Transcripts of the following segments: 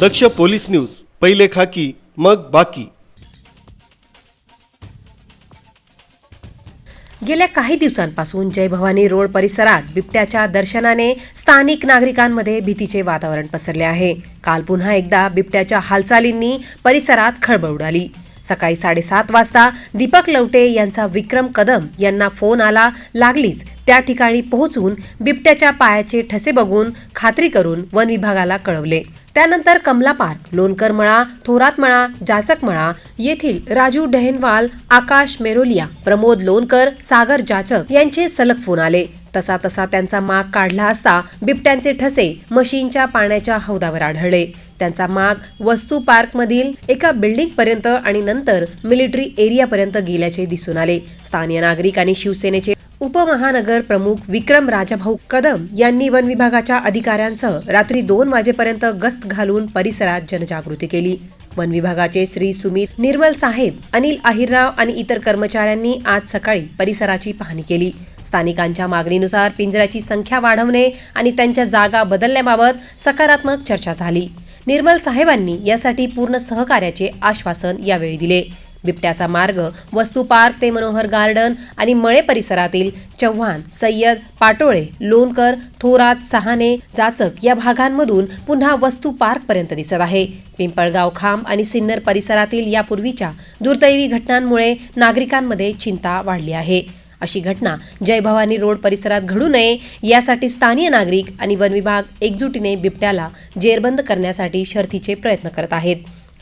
दक्ष police news पहिले खाकी मग बाकी. गेल्या काही दिवसांपासून जय भवानी रोड परिसरात बिबट्याच्या दर्शनाने स्थानिक नागरिकांमध्ये भीतीचे वातावरण पसरले आहे. काल पुन्हा एकदा बिबट्याच्या हालचालींनी परिसरात खळबळ उडाली. सकाळी साडेसात वाजता दीपक लवटे यांचा विक्रम कदम यांना फोन आला. लागलीच त्या ठिकाणी पोहोचून बिबट्याच्या पायाचे ठसे बघून खात्री करून वन विभागाला कळवले. त्यानंतर कमला पार्क लोणकर मळा थोरात मळा जाचक मळा येथील राजू डहेनवाल आकाश मेरोलिया प्रमोद लोणकर सागर जाचक यांचे सलग फोन आले. तसा तसा त्यांचा माग काढला असता बिबट्यांचे ठसे मशीनच्या पाण्याच्या हौदावर आढळले. त्यांचा माग वस्तू पार्क मधील एका बिल्डिंग पर्यंत आणि नंतर मिलिटरी एरियापर्यंत गेल्याचे दिसून आले. स्थानीय नागरिक आणि शिवसेनेचे उपमहानगर प्रमुख विक्रम राजाभाऊ कदम यांनी वन विभागाच्या अधिकाऱ्यांसह रात्री दोन वाजेपर्यंत गस्त घालून परिसरात जनजागृती केली. वन विभागाचे श्री सुमित निर्मल साहेब अनिल आहिरराव आणि इतर कर्मचाऱ्यांनी आज सकाळी परिसराची पाहणी केली. स्थानिकांच्या मागणीनुसार पिंजऱ्याची संख्या वाढवणे आणि त्यांच्या जागा बदलण्याबाबत सकारात्मक चर्चा झाली. निर्मल साहेबांनी यासाठी पूर्ण सहकार्याचे आश्वासन यावेळी दिले. बिबट्याचा मार्ग वस्तू पार्क ते मनोहर गार्डन आणि मळे परिसरातील चव्हाण सय्यद पाटोळे लोणकर थोरात सहाने जाचक या भागांमधून पुन्हा वस्तू पार्क पर्यंत दिसत आहे. पिंपळगाव खांब आणि सिन्नर परिसरातील यापूर्वीच्या दुर्दैवी घटनांमुळे नागरिकांमध्ये चिंता वाढली आहे. अशी घटना जय भवानी रोड परिसरात घडू नये यासाठी स्थानीय नागरिक आणि वनविभाग एकजुटीने बिबट्याला जेरबंद करण्यासाठी शर्थीचे प्रयत्न करत आहेत.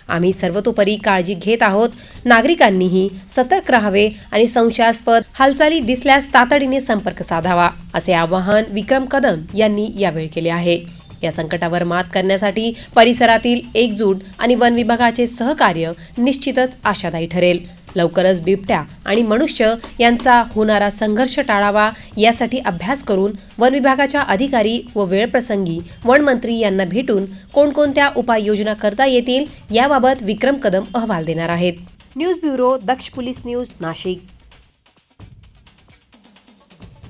आम्ही सर्वतोपरी काळजी घेत आहोत. नागरिकांनीही सतर्क राहावे आणि संशयास्पद हालचाली दिसल्यास तातडीने संपर्क साधावा असे आवाहन विक्रम कदम यांनी यावेळी केले आहे. या संकटावर मात करण्यासाठी परिसरातील एकजूट आणि वन विभागाचे सहकार्य निश्चितच आशादायी ठरेल. लवकरच बिबट्या आणि मनुष्य यांचा होणारा संघर्ष टाळावा यासाठी अभ्यास करून वन विभागाच्या अधिकारी व वेळप्रसंगी वनमंत्री यांना भेटून कोणकोणत्या उपाययोजना करता येतील याबाबत विक्रम कदम अहवाल देणार आहेत. News bureau Daksh police news Nashik.